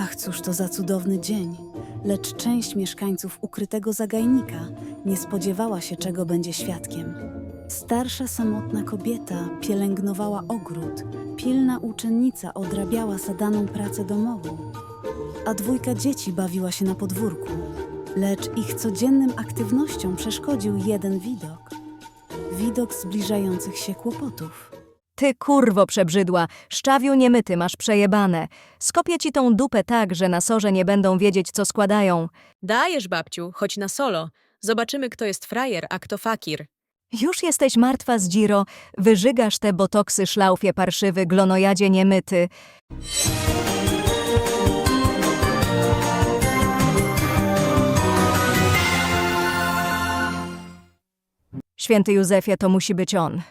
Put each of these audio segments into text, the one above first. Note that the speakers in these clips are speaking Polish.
Ach, cóż to za cudowny dzień. Lecz część mieszkańców ukrytego zagajnika nie spodziewała się, czego będzie świadkiem. Starsza, samotna kobieta pielęgnowała ogród, pilna uczennica odrabiała zadaną pracę domową, a dwójka dzieci bawiła się na podwórku. Lecz ich codziennym aktywnościom przeszkodził jeden widok. Widok zbliżających się kłopotów. Ty kurwo przebrzydła, szczawiu niemyty masz przejebane. Skopię ci tą dupę tak, że na sorze nie będą wiedzieć, co składają. Dajesz, babciu, chodź na solo. Zobaczymy, kto jest frajer, a kto fakir. Już jesteś martwa z dziro, wyżygasz te botoksy szlaufie parszywy, glonojadzie niemyty. Święty Józefie, to musi być on.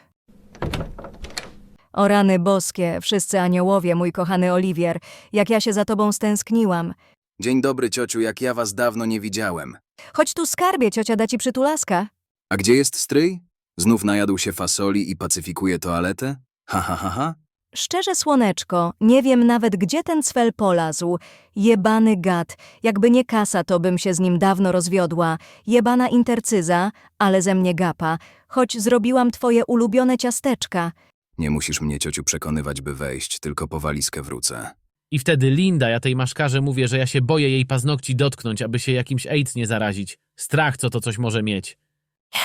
O rany boskie, wszyscy aniołowie, mój kochany Oliwier, jak ja się za tobą stęskniłam. Dzień dobry, ciociu, jak ja was dawno nie widziałem. Chodź tu skarbie, ciocia da ci przytulaska. A gdzie jest stryj? Znów najadł się fasoli i pacyfikuje toaletę? Ha, ha, ha, ha. Szczerze, słoneczko, nie wiem nawet, gdzie ten cwel polazł. Jebany gad. Jakby nie kasa, to bym się z nim dawno rozwiodła. Jebana intercyza, ale ze mnie gapa. Choć zrobiłam twoje ulubione ciasteczka. Nie musisz mnie, ciociu, przekonywać, by wejść, tylko po walizkę wrócę. I wtedy Linda, ja tej maszkarze mówię, że ja się boję jej paznokci dotknąć, aby się jakimś AIDS nie zarazić. Strach, co to coś może mieć.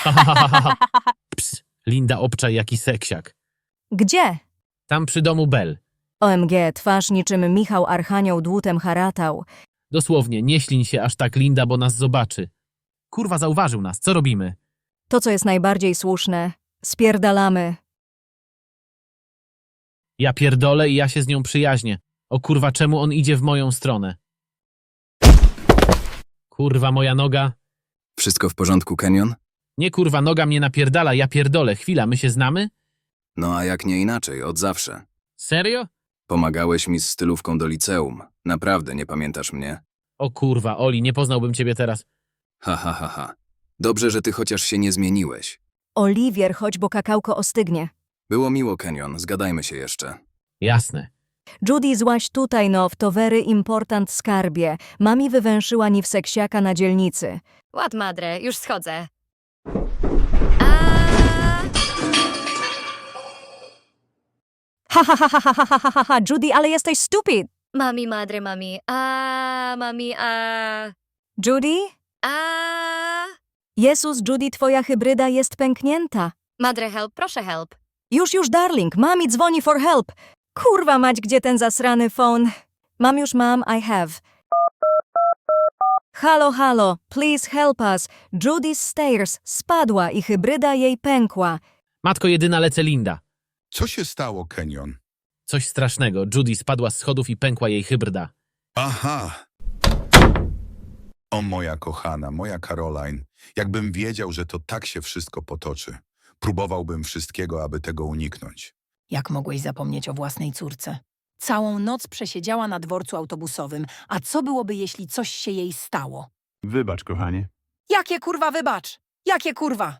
Ps, Linda obczaj jaki seksiak. Gdzie? Tam przy domu Bel. OMG, twarz niczym Michał Archanioł dłutem haratał. Dosłownie, nie ślin się aż tak Linda, bo nas zobaczy. Kurwa, zauważył nas, co robimy? To, co jest najbardziej słuszne. Spierdalamy. Ja pierdolę i ja się z nią przyjaźnię. O kurwa, czemu on idzie w moją stronę? Kurwa, moja noga. Wszystko w porządku, Kenyon? Nie kurwa, noga mnie napierdala, ja pierdolę. Chwila, my się znamy? No a jak nie inaczej, od zawsze. Serio? Pomagałeś mi z stylówką do liceum. Naprawdę nie pamiętasz mnie? O kurwa, Oli, nie poznałbym ciebie teraz. Ha, ha, ha, ha. Dobrze, że ty chociaż się nie zmieniłeś. Oliwier, chodź, bo kakałko ostygnie. Było miło, Kenyon, zgadajmy się jeszcze. Jasne. Judy złaś tutaj, no, w to very important skarbie. Mami wywęszyła ni w seksiaka na dzielnicy. Ład madre, już schodzę. A... Ha, ha, ha, ha, ha, ha, ha, ha, ha, Judy, ale jesteś stupid! Mami, madre, mami. A, mami, a... Judy? A... Jezus, Judy, twoja hybryda jest pęknięta. Madre, help, proszę help. Już, już, darling, mami dzwoni for help. Kurwa mać, gdzie ten zasrany phone? Mam już, mam, I have. Halo, halo, please help us. Judy's stairs spadła i hybryda jej pękła. Matko jedyna lecę Linda. Co się stało, Kenyon? Coś strasznego. Judy spadła z schodów i pękła jej hybryda. Aha! O moja kochana, moja Caroline, jakbym wiedział, że to tak się wszystko potoczy. Próbowałbym wszystkiego, aby tego uniknąć. Jak mogłeś zapomnieć o własnej córce? Całą noc przesiedziała na dworcu autobusowym, a co byłoby, jeśli coś się jej stało? Wybacz, kochanie. Jakie kurwa wybacz? Jakie kurwa?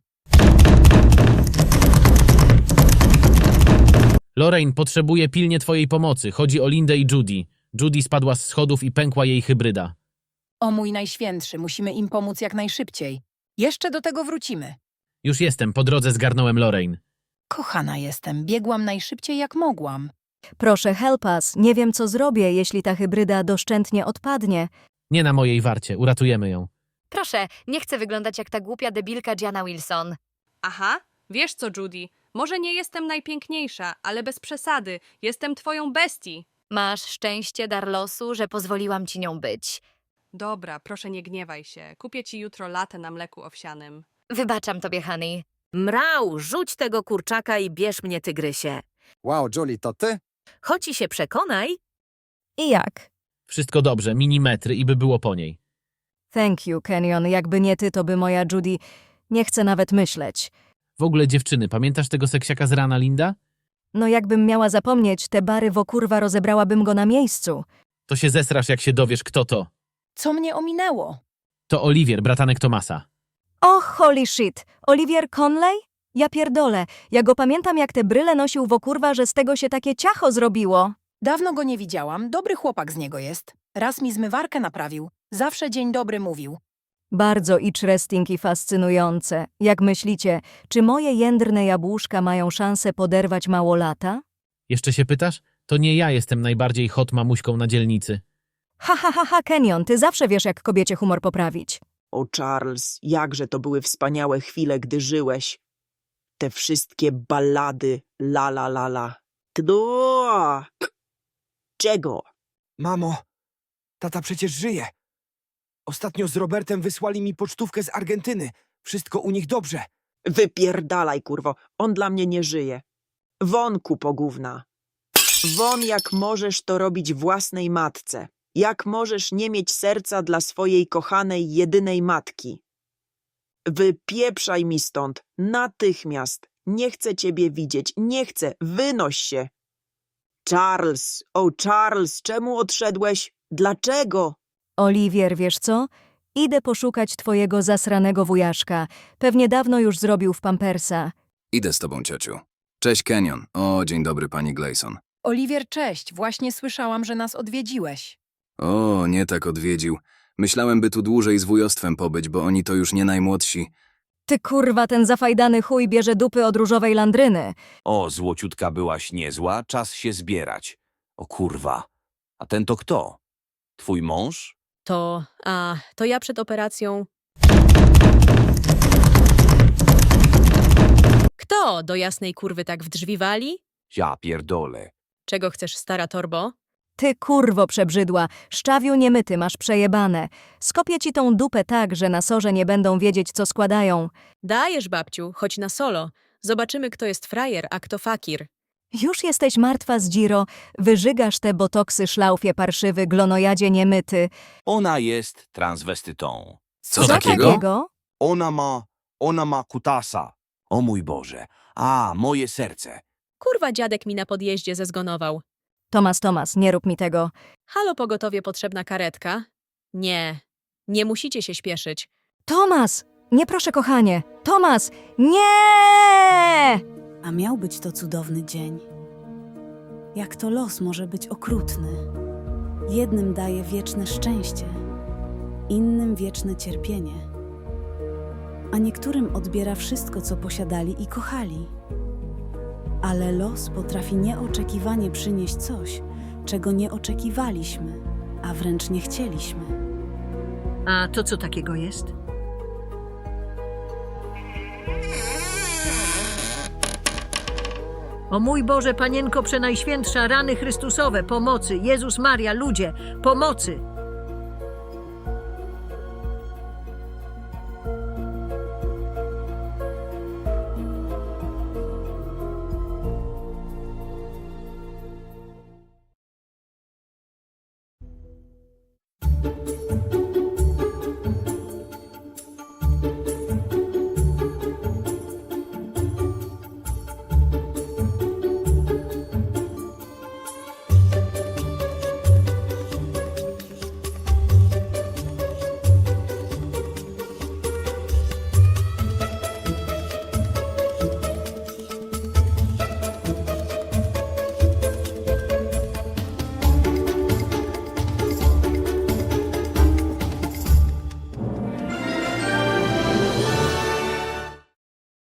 Lorraine potrzebuje pilnie twojej pomocy. Chodzi o Lindę i Judy. Judy spadła z schodów i pękła jej hybryda. O mój najświętszy, musimy im pomóc jak najszybciej. Jeszcze do tego wrócimy. Już jestem, po drodze zgarnąłem Lorraine. Kochana jestem, biegłam najszybciej jak mogłam. Proszę, help us. Nie wiem, co zrobię, jeśli ta hybryda doszczętnie odpadnie. Nie na mojej warcie, uratujemy ją. Proszę, nie chcę wyglądać jak ta głupia debilka Gianna Wilson. Aha, wiesz co, Judy? Może nie jestem najpiękniejsza, ale bez przesady. Jestem twoją bestii. Masz szczęście, dar losu, że pozwoliłam ci nią być. Dobra, proszę nie gniewaj się. Kupię ci jutro latę na mleku owsianym. Wybaczam tobie, honey. Mrał, rzuć tego kurczaka i bierz mnie, tygrysie. Wow, Julie, to ty? Chodź i się przekonaj. I jak? Wszystko dobrze, minimetry i by było po niej. Thank you, Kenyon. Jakby nie ty, to by moja Judy... Nie chcę nawet myśleć. W ogóle dziewczyny, pamiętasz tego seksiaka z rana, Linda? No jakbym miała zapomnieć, te bary wo kurwa rozebrałabym go na miejscu. To się zesrasz, jak się dowiesz, kto to. Co mnie ominęło? To Oliwier, bratanek Tomasa. O, holy shit! Olivier Conley? Ja pierdolę. Ja go pamiętam, jak te bryle nosił wo kurwa, że z tego się takie ciacho zrobiło. Dawno go nie widziałam, dobry chłopak z niego jest. Raz mi zmywarkę naprawił, zawsze dzień dobry mówił. Bardzo interesting i fascynujące. Jak myślicie, czy moje jędrne jabłuszka mają szansę poderwać małolata? Jeszcze się pytasz? To nie ja jestem najbardziej hot mamuśką na dzielnicy. Ha, ha, ha, ha, Kenyon, ty zawsze wiesz, jak kobiecie humor poprawić. O Charles, jakże to były wspaniałe chwile, gdy żyłeś. Te wszystkie ballady, la la la la. Tdo! Czego? Mamo, tata przecież żyje. Ostatnio z Robertem wysłali mi pocztówkę z Argentyny. Wszystko u nich dobrze. Wypierdalaj, kurwo, on dla mnie nie żyje. Won, kupo gówna. Won, jak możesz to robić własnej matce. Jak możesz nie mieć serca dla swojej kochanej, jedynej matki. Wypieprzaj mi stąd, natychmiast. Nie chcę ciebie widzieć, nie chcę, wynoś się. Charles, o Charles, czemu odszedłeś? Dlaczego? Oliwier, wiesz co? Idę poszukać twojego zasranego wujaszka. Pewnie dawno już zrobił w pampersa. Idę z tobą, ciociu. Cześć, Kenyon. O, dzień dobry, pani Gleason. Oliwier, cześć, właśnie słyszałam, że nas odwiedziłeś. O, nie tak odwiedził. Myślałem, by tu dłużej z wujostwem pobyć, bo oni to już nie najmłodsi. Ty kurwa, ten zafajdany chuj bierze dupy od różowej landryny. O, złociutka byłaś niezła, czas się zbierać. O kurwa. A ten to kto? Twój mąż? To, a, to ja przed operacją. Kto do jasnej kurwy tak w drzwi wali? Ja pierdolę. Czego chcesz, stara torbo? Ty kurwo przebrzydła, szczawiu niemyty masz przejebane. Skopię ci tą dupę tak, że na sorze nie będą wiedzieć, co składają. Dajesz, babciu, chodź na solo. Zobaczymy, kto jest frajer, a kto fakir. Już jesteś martwa z dziro, wyżygasz te botoksy szlaufie parszywy, glonojadzie niemyty. Ona jest transwestytą. Co, takiego? Ona ma, ona ma kutasa. O mój Boże. A, moje serce. Kurwa, dziadek mi na podjeździe zezgonował. Tomas, Tomas, nie rób mi tego. Halo, pogotowie, potrzebna karetka? Nie, nie musicie się śpieszyć. Tomas! Nie proszę, kochanie! Tomas! Nie! A miał być to cudowny dzień. Jak to los może być okrutny. Jednym daje wieczne szczęście, innym wieczne cierpienie, a niektórym odbiera wszystko, co posiadali i kochali. Ale los potrafi nieoczekiwanie przynieść coś, czego nie oczekiwaliśmy, a wręcz nie chcieliśmy. A to co takiego jest? O mój Boże, Panienko Przenajświętsza, rany Chrystusowe, pomocy! Jezus Maria, ludzie, pomocy!